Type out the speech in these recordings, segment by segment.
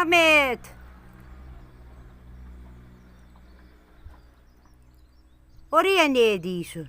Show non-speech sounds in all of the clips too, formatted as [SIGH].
Ahmet. Oraya ne ediyorsun?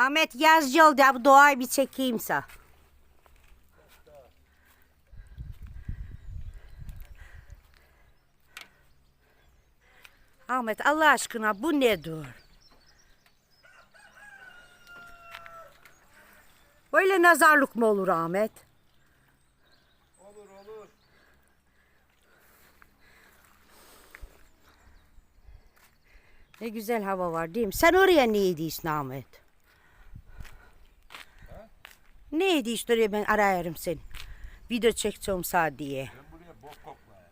Ahmet yazıcı oldu. Bu doğayı bir çekeyimse. Ahmet Allah aşkına bu nedir? Böyle nazarlık mı olur Ahmet? Olur olur. Ne güzel hava var değil mi? Sen oraya ne ediyorsun Ahmet? Ne ediyorsun oraya ben arayarım seni. Video çekeceğim sağ diye. Ben buraya bok koklayayım.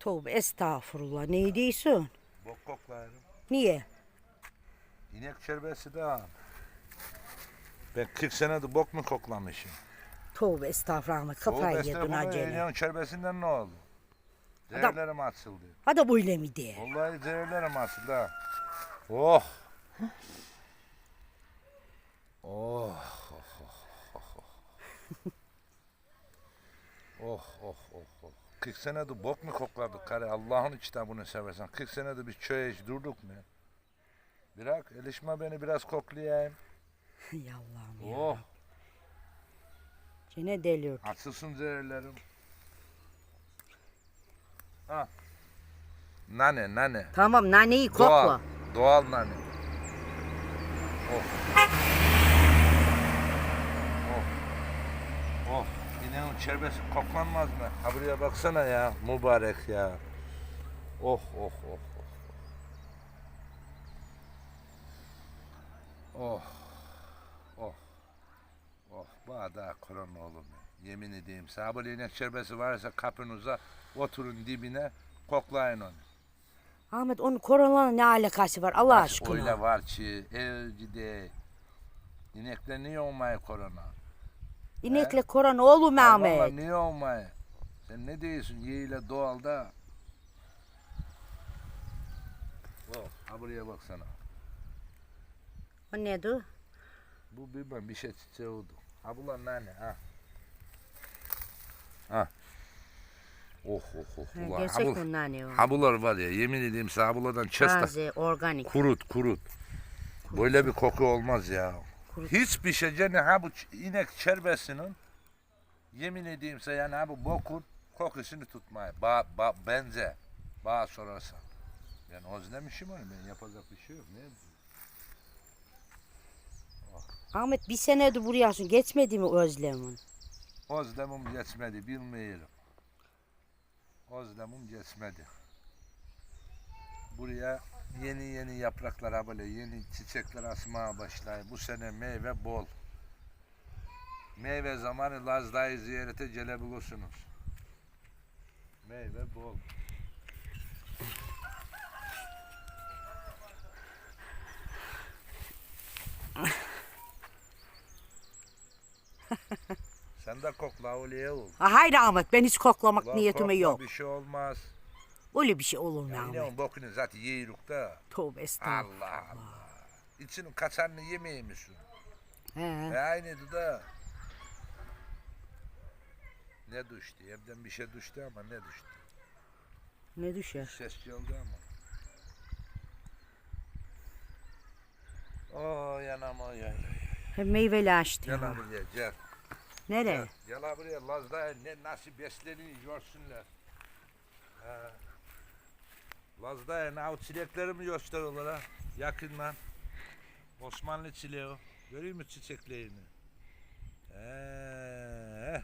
Tövbe estağfurullah. Ne ediyorsun? Bok koklayayım. Niye? İnek şerbeti de al. Ben 40 senedir bok mu koklamışım? Tövbe estağfurullah. Kafayı yedin acele. İneğin şerbetinden ne oldu? Zehirlerim açıldı. Hadi böyle mi diye? Vallahi zehirlerim açıldı ha. Oh. Oh. Oh oh oh oh. 40 senedir bok mu kokladık karı Allah'ın kitabını seversen. 40 senedir biz çöğe hiç durduk mu? Bırak elişme beni biraz koklayayım. Ya Allah'ım ya. Oh Yine deliyor. açılsın zehirlerim. Ha. Nane nane. Tamam naneyi Doğal. kokla. Doğal nane. Oh. Oh. Oh. İneğin çerbesi koklanmaz mı? Ha buraya baksana ya. Mübarek ya. Oh oh oh. Oh. Oh. Oh. Oh. Bana daha korona oğlum ya. Yemin edeyim. Sağ böyle inek çerbesi varsa kapınıza oturun dibine koklayın onu. Ahmet onun koronayla ne alakası var Allah aşkına? Öyle var ki evcide inekler niye olmaya korona? İnekle olur mu Hayvanlar Ahmet? niye olmaya? Sen ne diyorsun yeğiyle doğalda? Oh, ha buraya baksana. O nedir? Bu bilmem bir şey çiçeği oldu. Ha bunlar nane ha. Ha. Oh oh oh. Ha, ulan, Gerçek ha, bu, nane o? ha bunlar var ya yemin edeyim sana bunlardan çesta Taze, organik. kurut kurut. Böyle bir koku olmaz ya. Kurut. Hiçbir şey yani ha bu inek çerbesinin yemin edeyim size yani ha bu bokun kokusunu tutmaya. Ba, ba, benze. Bana sorarsan. Ben özlemişim onu ben yapacak bir şey yok. Ne? Ahmet bir senedir burayasın. Geçmedi mi özlemin? Özlemim geçmedi bilmiyorum. Özlemim geçmedi. Buraya yeni yeni yapraklar ha böyle yeni çiçekler açmaya başlıyor. Bu sene meyve bol. Meyve zamanı Lazda'yı ziyarete gelebilirsiniz. Meyve bol. Sen de kokla öyle ol. Ha, hayır Ahmet ben hiç koklamak Ulan niyetime kokla, yok. Bir şey olmaz. Öyle bir şey olur mu Ya Ahmet? bokunu zaten yiyoruz da. Tövbe estağfurullah. Allah Allah. İçinin kaçanını yemeyi misin? He. E aynıydı da. Ne düştü? Evden bir şey düştü ama ne düştü? Ne düşer? Ses geldi ama. Oo yanam oy oy. Hem meyveli açtı. Gel ya. buraya gel. Nereye? Gel, gel buraya Laz'da ne nasıl besleniyor görsünler. He. Laz'da ne o çileklerimi gösteriyorlar ha. Yakından. Osmanlı çileği o. Görüyor musun çiçeklerini? Ee,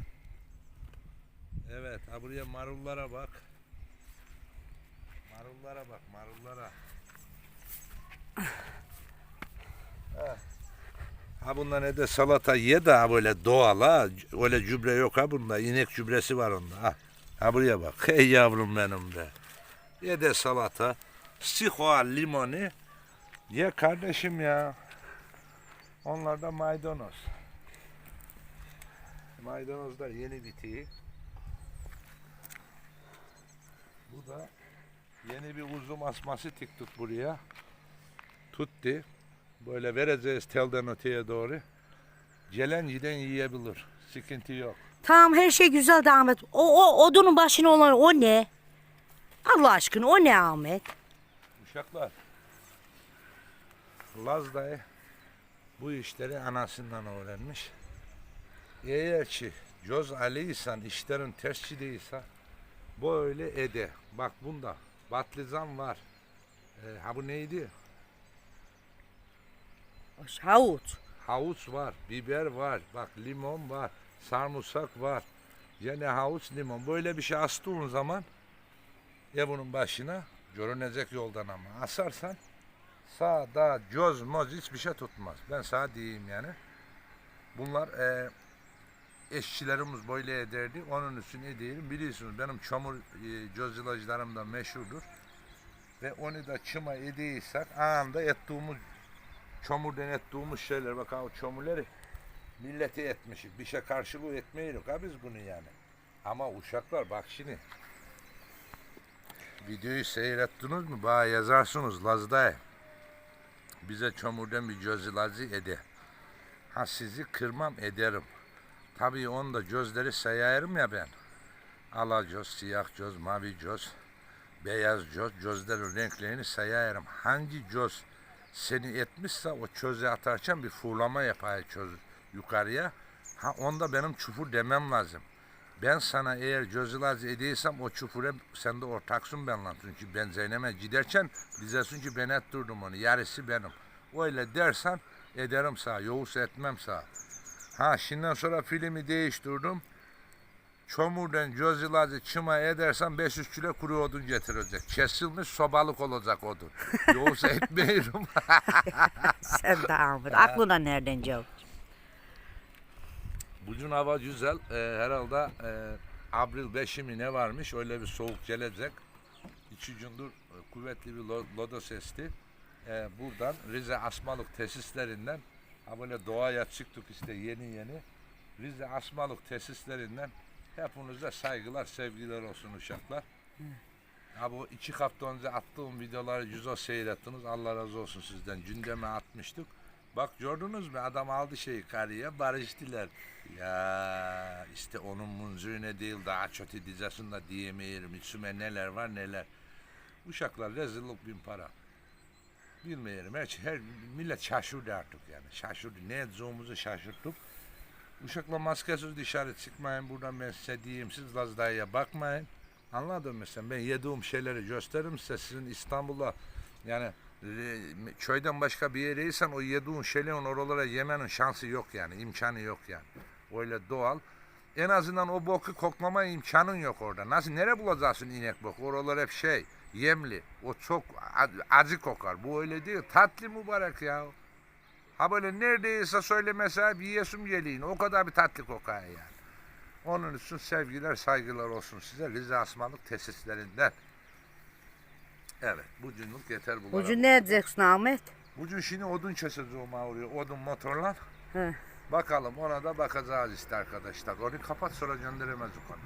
evet, ha buraya marullara bak. Marullara bak, marullara. Evet. Ha bunda ne de salata ye de ha böyle doğal ha. Öyle gübre yok ha bunda. İnek gübresi var onda. Ha, ha buraya bak. Hey yavrum benim be. Ye de salata. Sihua limonu. Ye kardeşim ya. Onlar da maydanoz. Maydanoz da yeni bitiği. Bu da yeni bir uzun asması tiktik buraya. Tutti. Böyle vereceğiz telden öteye doğru. Gelen giden yiyebilir. Sıkıntı yok. Tamam her şey güzel Ahmet. O, o odunun başına olan o ne? Allah aşkına o ne Ahmet? Uşaklar. Laz dayı bu işleri anasından öğrenmiş. Eğer ki Coz Ali'ysen işlerin tersçi değilse böyle ede. Bak bunda patlıcan var. Ee, ha bu neydi? Havuç. Havuç var, biber var, bak limon var, sarımsak var. Yine havuç, limon. Böyle bir şey astığın zaman evinin başına görünecek yoldan ama. Asarsan sağda göz moz hiçbir şey tutmaz. Ben sana diyeyim yani. Bunlar e, eşçilerimiz böyle ederdi. Onun için ne diyelim biliyorsunuz benim çamur e, gözcülacılarım da meşhurdur. Ve onu da çıma ediysek anında ettiğimiz çamurdan ettiğimiz şeyler bak çamurları millete etmişik. Bir şey karşılığı etmeyiz ha biz bunu yani. Ama uşaklar bak şimdi videoyu seyrettiniz mi? Bana yazarsınız Lazday. Bize çamurdan bir gözlacı ede. Ha sizi kırmam ederim. Tabii onda gözleri sayarım ya ben. Ala göz, siyah göz, mavi göz, beyaz göz, gözlerin renklerini sayarım. Hangi göz seni etmişse o çöze atarken bir fırlama yapar çöz yukarıya. Ha onda benim çukur demem lazım. Ben sana eğer gözülacı ediysem o çukura sen de ortaksın benimle. Çünkü ben Zeynep'e giderken bizesin ki ben ettirdim onu. Yarısı benim. Öyle dersen ederim sağ. Yoksa etmem sağ. Ha şimdiden sonra filmi değiştirdim. Çomurdan gözülacı çıma edersen 500 kilo kuru odun getirecek. Kesilmiş sobalık olacak odun. [LAUGHS] Yoksa etmeyirim. Sen de Ahmet. Aklına nereden cevap? Bugün hava güzel. Ee, herhalde e, Abril 5'i mi ne varmış? Öyle bir soğuk gelecek. İki gündür e, kuvvetli bir lo- lodos esti. Ee, buradan Rize Asmalık tesislerinden ha böyle doğaya çıktık işte yeni yeni. Rize Asmalık tesislerinden hepinize saygılar, sevgiler olsun uşaklar. Ha bu iki hafta önce attığım videoları yüze seyrettiniz. Allah razı olsun sizden. Gündeme atmıştık. Bak gördünüz mü adam aldı şeyi karıya barıştılar. Ya işte onun munzurine değil daha kötü dizesini de diyemeyirim. İçime neler var neler. Uşaklar rezillik bin para. Bilmeyelim. Her, her millet şaşırdı artık yani. Şaşırdı. Ne edeceğimizi şaşırttık. Uşakla maskesiz dışarı çıkmayın. Buradan ben size diyeyim. Siz Laz dayıya bakmayın. Anladın mı sen? Ben yediğim şeyleri gösteririm size. Sizin İstanbul'da yani e, köyden başka bir yereysen o yediğin şeylerin oralara yemenin şansı yok yani. imkanı yok yani. Öyle doğal. En azından o boku koklama imkanın yok orada. Nasıl nere bulacaksın inek boku? Oralar hep şey, yemli. O çok acı kokar. Bu öyle değil. Tatlı mübarek ya. Ha böyle neredeyse söyle mesela bir yesim geliyin. O kadar bir tatlı kokar yani. Onun için sevgiler, saygılar olsun size. Rize Asmalık tesislerinden. Evet, bugünlük yeter bu. Bugün ne edeceksin Ahmet? Bugün şimdi odun keseceğim ağrıyor. Odun motorla. He. Bakalım ona da bakacağız işte arkadaşlar. Onu kapat sonra gönderemez o konu.